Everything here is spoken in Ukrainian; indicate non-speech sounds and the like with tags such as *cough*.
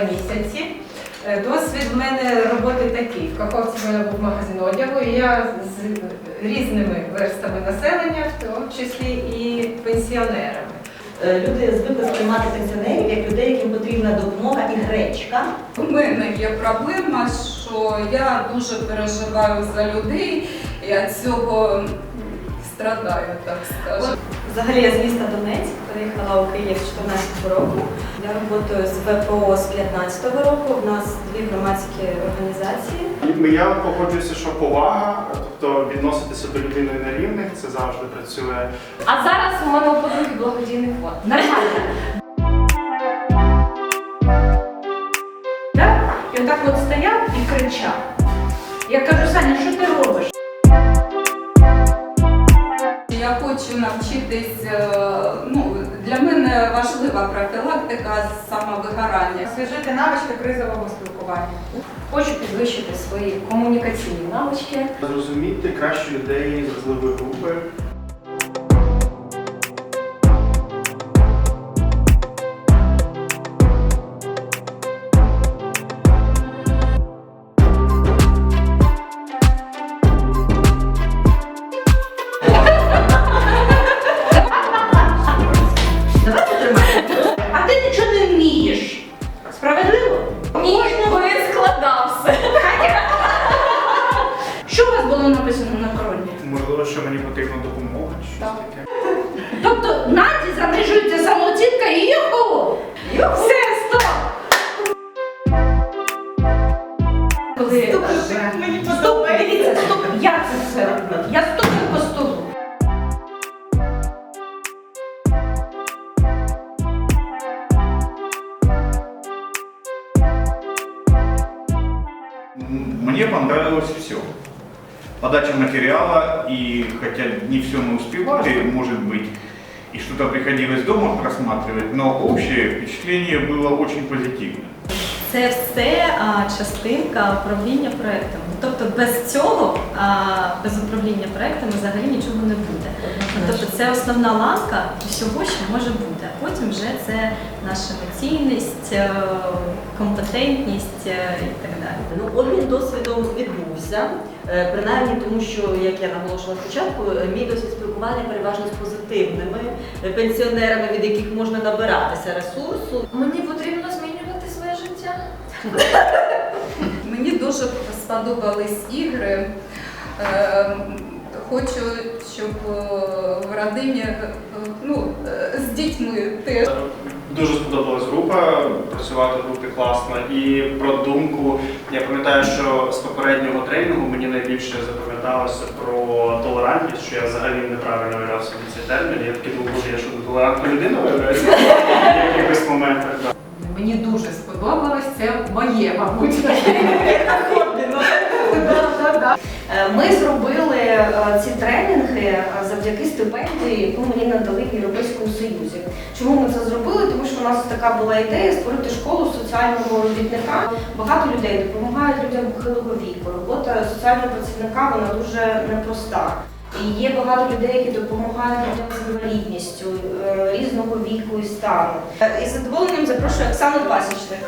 місяці. Е, Досвід в мене роботи такий. В Каховці в мене був магазин одягу, і я з різними верстами населення, в тому числі і пенсіонерами. Е, Люди звикли сприймати пенсіонерів як людей, яким потрібна допомога і гречка. У мене є проблема, що я дуже переживаю за людей і від цього страдаю, так скажемо. Взагалі я з міста Донецьк приїхала у Київ з 14 року. Я працюю з ВПО з 15 року. У нас дві громадські організації. Я погоджуюся, що повага, тобто відноситися до людини на рівних, це завжди працює. А зараз у мене у подруги благодійний фонд. Нормально. І отак от стояв і кричав. Я кажу, Саня, що ти робиш? Хочу навчитись, е, ну, для мене важлива профілактика самовигорання. Освіжити навички кризового спілкування. Хочу підвищити свої комунікаційні навички. Зрозуміти краще людей з вразливої групи. Було написано на короні? Можливо, що мені потрібна допомога чи щось таке. Тобто Наді занижується самооцінка і юху! Все, стоп! Коли, е, Мені Стоп, дивіться, стоп, я це все роблю. Я стукаю по столу. Мне понравилось все Подача материала, и хотя не все мы успевали, может быть, и что-то приходилось дома просматривать, но общее впечатление было очень позитивное. Це все а, частинка управління проектами. Тобто без цього, а, без управління проектами взагалі нічого не буде. Тобто це основна ланка всього, що може бути. А потім вже це наша емоційність, е, компетентність е, і так далі. Ну, обмін досвідом відбувся, е, принаймні тому, що, як я наголошувала спочатку, е, мій досвід спілкування переважно з позитивними пенсіонерами, від яких можна набиратися ресурсу. Мені потрібно змінювати своє життя. Мені дуже сподобались ігри. Хочу, щоб в родині ну, з дітьми теж. Дуже сподобалась група, працювати в групі класно. І про думку, я пам'ятаю, що з попереднього тренінгу мені найбільше запам'яталося про толерантність, що я взагалі неправильно виявляв собі цей термін. Я такий думав, що я що толерантна людина виявляється *laughs* в якихось моментах. Мені дуже сподобалось, це моє, мабуть. Ми зробили е, ці тренінги е, завдяки стипендії, яку мені надали в Європейському Союзі. Чому ми це зробили? Тому що у нас така була ідея створити школу соціального робітника. Багато людей допомагають людям похилого віку. Робота соціального працівника вона дуже непроста. І є багато людей, які допомагають людям з інвалідністю е, різного віку і стану. Із задоволенням запрошую Оксану Пасічник.